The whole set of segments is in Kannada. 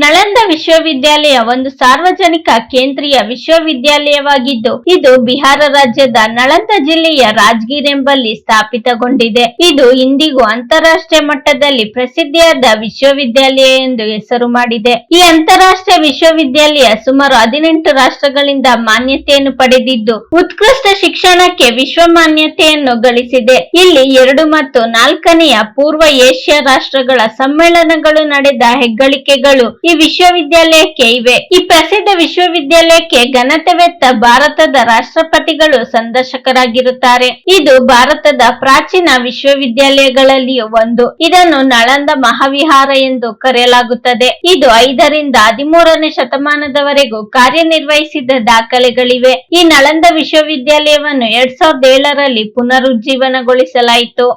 ನಳಂದ ವಿಶ್ವವಿದ್ಯಾಲಯ ಒಂದು ಸಾರ್ವಜನಿಕ ಕೇಂದ್ರೀಯ ವಿಶ್ವವಿದ್ಯಾಲಯವಾಗಿದ್ದು, ಇದು ಬಿಹಾರ ರಾಜ್ಯದ ನಳಂದ ಜಿಲ್ಲೆಯ ರಾಜ್ಗೀರ್ ಎಂಬಲ್ಲಿ ಸ್ಥಾಪಿತಗೊಂಡಿದೆ. ಇದು ಇಂದಿಗೂ ಅಂತಾರಾಷ್ಟ್ರೀಯ ಮಟ್ಟದಲ್ಲಿ ಪ್ರಸಿದ್ಧಿಯಾದ ವಿಶ್ವವಿದ್ಯಾಲಯ ಎಂದು ಹೆಸರು ಮಾಡಿದೆ. ಈ ಅಂತಾರಾಷ್ಟ್ರೀಯ ವಿಶ್ವವಿದ್ಯಾಲಯ ಸುಮಾರು ಹದಿನೆಂಟು ರಾಷ್ಟ್ರಗಳಿಂದ ಮಾನ್ಯತೆಯನ್ನು ಪಡೆದಿದ್ದು, ಉತ್ಕೃಷ್ಟ ಶಿಕ್ಷಣಕ್ಕೆ ವಿಶ್ವ ಮಾನ್ಯತೆಯನ್ನು ಗಳಿಸಿದೆ. ಇಲ್ಲಿ ಎರಡು ಮತ್ತು ನಾಲ್ಕನೆಯ ಪೂರ್ವ ಏಷ್ಯಾ ರಾಷ್ಟ್ರಗಳ ಸಮ್ಮೇಳನಗಳು ನಡೆದ ಹೆಗ್ಗಳಿಕೆಗಳು ಈ ವಿಶ್ವವಿದ್ಯಾಲಯಕ್ಕೆ ಇವೆ. ಈ ಪ್ರಸಿದ್ಧ ವಿಶ್ವವಿದ್ಯಾಲಯಕ್ಕೆ ಘನತೆವೆತ್ತ ಭಾರತದ ರಾಷ್ಟ್ರಪತಿಗಳು ಸಂದರ್ಶಕರಾಗಿರುತ್ತಾರೆ. ಇದು ಭಾರತದ ಪ್ರಾಚೀನ ವಿಶ್ವವಿದ್ಯಾಲಯಗಳಲ್ಲಿಯೂ ಒಂದು. ಇದನ್ನು ನಳಂದ ಮಹಾವಿಹಾರ ಎಂದು ಕರೆಯಲಾಗುತ್ತದೆ. ಇದು ಐದರಿಂದ ಹದಿಮೂರನೇ ಶತಮಾನದವರೆಗೂ ಕಾರ್ಯನಿರ್ವಹಿಸಿದ ದಾಖಲೆಗಳಿವೆ. ಈ ನಳಂದ ವಿಶ್ವವಿದ್ಯಾಲಯವನ್ನು ಎರಡ್ ಸಾವಿರದ ಏಳರಲ್ಲಿ ಪುನರುಜ್ಜೀವನಗೊಳಿಸಲಾಯಿತು.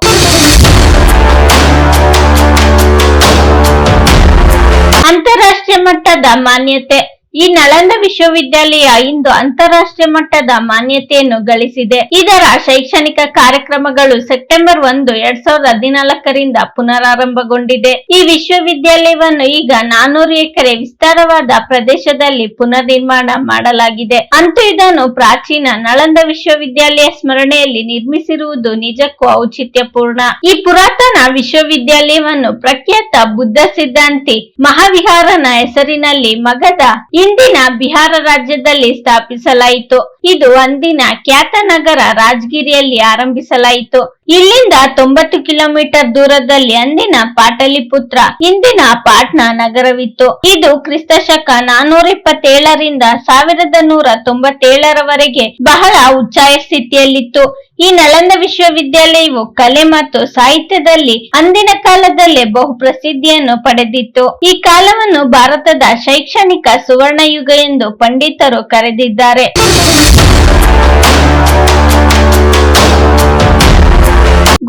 ಅಂತಾರಾಷ್ಟ್ರೀಯ ಮಟ್ಟದ ಮಾನ್ಯತೆ. ಈ ನಳಂದ ವಿಶ್ವವಿದ್ಯಾಲಯ ಇಂದು ಅಂತಾರಾಷ್ಟ್ರೀಯ ಮಟ್ಟದ ಮಾನ್ಯತೆಯನ್ನು ಗಳಿಸಿದೆ. ಇದರ ಶೈಕ್ಷಣಿಕ ಕಾರ್ಯಕ್ರಮಗಳು ಸೆಪ್ಟೆಂಬರ್ ಒಂದು, ಎರಡ್ ಸಾವಿರದ ಹದಿನಾಲ್ಕರಿಂದ ಪುನರಾರಂಭಗೊಂಡಿದೆ. ಈ ವಿಶ್ವವಿದ್ಯಾಲಯವನ್ನು ಈಗ ನಾನೂರು ಎಕರೆ ವಿಸ್ತಾರವಾದ ಪ್ರದೇಶದಲ್ಲಿ ಪುನರ್ ನಿರ್ಮಾಣ ಮಾಡಲಾಗಿದೆ. ಅಂತೂ ಇದನ್ನು ಪ್ರಾಚೀನ ನಳಂದ ವಿಶ್ವವಿದ್ಯಾಲಯ ಸ್ಮರಣೆಯಲ್ಲಿ ನಿರ್ಮಿಸಿರುವುದು ನಿಜಕ್ಕೂ ಔಚಿತ್ಯಪೂರ್ಣ. ಈ ಪುರಾತನ ವಿಶ್ವವಿದ್ಯಾಲಯವನ್ನು ಪ್ರಖ್ಯಾತ ಬುದ್ಧ ಸಿದ್ಧಾಂತಿ ಮಹಾವಿಹಾರನ ಹೆಸರಿನಲ್ಲಿ ಮಗಧ ಇಂದಿನ ಬಿಹಾರ ರಾಜ್ಯದಲ್ಲಿ ಸ್ಥಾಪಿಸಲಾಯಿತು. ಇದು ಅಂದಿನ ಖ್ಯಾತ ನಗರ ರಾಜಗಿರಿಯಲ್ಲಿ ಆರಂಭಿಸಲಾಯಿತು. ಇಲ್ಲಿಂದ ತೊಂಬತ್ತು ಕಿಲೋಮೀಟರ್ ದೂರದಲ್ಲಿ ಅಂದಿನ ಪಾಟಲಿಪುತ್ರ, ಇಂದಿನ ಪಾಟ್ನಾ ನಗರವಿತ್ತು. ಇದು ಕ್ರಿಸ್ತ ಶಕ ನಾನೂರ ಇಪ್ಪತ್ತೇಳರಿಂದ ಸಾವಿರದ ನೂರ ತೊಂಬತ್ತೇಳರವರೆಗೆ ಬಹಳ ಉಚ್ಚಾಯ ಸ್ಥಿತಿಯಲ್ಲಿತ್ತು. ಈ ನಳಂದ ವಿಶ್ವವಿದ್ಯಾಲಯವು ಕಲೆ ಮತ್ತು ಸಾಹಿತ್ಯದಲ್ಲಿ ಅಂದಿನ ಕಾಲದಲ್ಲೇ ಬಹು ಪ್ರಸಿದ್ಧಿಯನ್ನು ಪಡೆದಿತ್ತು. ಈ ಕಾಲವನ್ನು ಭಾರತದ ಶೈಕ್ಷಣಿಕ ಸುವರ್ಣಯುಗ ಎಂದು ಪಂಡಿತರು ಕರೆದಿದ್ದಾರೆ.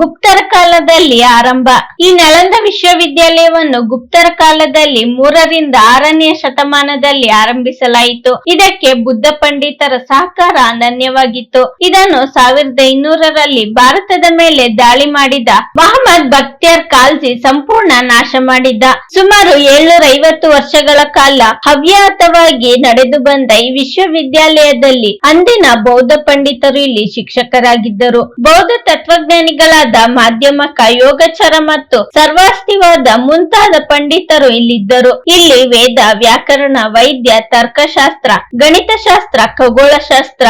ಗುಪ್ತರ ಕಾಲದಲ್ಲಿ ಆರಂಭ. ಈ ನಳಂದ ವಿಶ್ವವಿದ್ಯಾಲಯವನ್ನು ಗುಪ್ತರ ಕಾಲದಲ್ಲಿ ಮೂರರಿಂದ ಆರನೆಯ ಶತಮಾನದಲ್ಲಿ ಆರಂಭಿಸಲಾಯಿತು. ಇದಕ್ಕೆ ಬುದ್ಧ ಪಂಡಿತರ ಸಹಕಾರ ಅನನ್ಯವಾಗಿತ್ತು. ಇದನ್ನು ಸಾವಿರದ ಇನ್ನೂರರಲ್ಲಿ ಭಾರತದ ಮೇಲೆ ದಾಳಿ ಮಾಡಿದ ಮಹಮ್ಮದ್ ಬಕ್ತಿಯಾರ್ ಕಾಲ್ಜಿ ಸಂಪೂರ್ಣ ನಾಶ ಮಾಡಿದ್ದ ಸುಮಾರು ಏಳ್ನೂರ ಐವತ್ತು ವರ್ಷಗಳ ಕಾಲ ಹವ್ಯಾತವಾಗಿ ನಡೆದು ಬಂದ ಈ ವಿಶ್ವವಿದ್ಯಾಲಯದಲ್ಲಿ ಅಂದಿನ ಬೌದ್ಧ ಪಂಡಿತರು ಇಲ್ಲಿ ಶಿಕ್ಷಕರಾಗಿದ್ದರು. ಬೌದ್ಧ ತತ್ವಜ್ಞಾನಿಗಳಾದ ಮಾಧ್ಯಮಕ ಯೋಗಚರ ಮತ್ತು ಸರ್ವಾಸ್ತಿವಾದ ಮುಂತಾದ ಪಂಡಿತರು ಇಲ್ಲಿದ್ದರು. ಇಲ್ಲಿ ವೇದ ವ್ಯಾಕರಣ ವೈದ್ಯ ತರ್ಕಶಾಸ್ತ್ರ ಗಣಿತಶಾಸ್ತ್ರ ಖಗೋಳಶಾಸ್ತ್ರ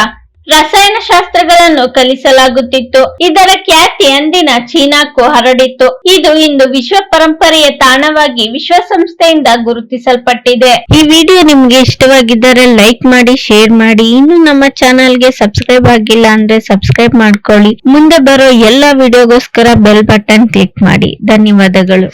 ರಸಾಯನ ಶಾಸ್ತ್ರಗಳನ್ನು ಕಲಿಸಲಾಗುತ್ತಿತ್ತು. ಇದರ ಖ್ಯಾತಿ ಅಂದಿನ ಚೀನಾಕ್ಕೂ ಹರಡಿತ್ತು. ಇದು ಇಂದು ವಿಶ್ವ ಪರಂಪರೆಯ ತಾಣವಾಗಿ ವಿಶ್ವಸಂಸ್ಥೆಯಿಂದ ಗುರುತಿಸಲ್ಪಟ್ಟಿದೆ. ಈ ವಿಡಿಯೋ ನಿಮ್ಗೆ ಇಷ್ಟವಾಗಿದ್ದರೆ ಲೈಕ್ ಮಾಡಿ, ಶೇರ್ ಮಾಡಿ. ಇನ್ನು ನಮ್ಮ ಚಾನಲ್ಗೆ ಸಬ್ಸ್ಕ್ರೈಬ್ ಆಗಿಲ್ಲ ಅಂದ್ರೆ ಸಬ್ಸ್ಕ್ರೈಬ್ ಮಾಡ್ಕೊಳ್ಳಿ. ಮುಂದೆ ಬರೋ ಎಲ್ಲಾ ವಿಡಿಯೋಗೋಸ್ಕರ ಬೆಲ್ ಬಟನ್ ಕ್ಲಿಕ್ ಮಾಡಿ. ಧನ್ಯವಾದಗಳು.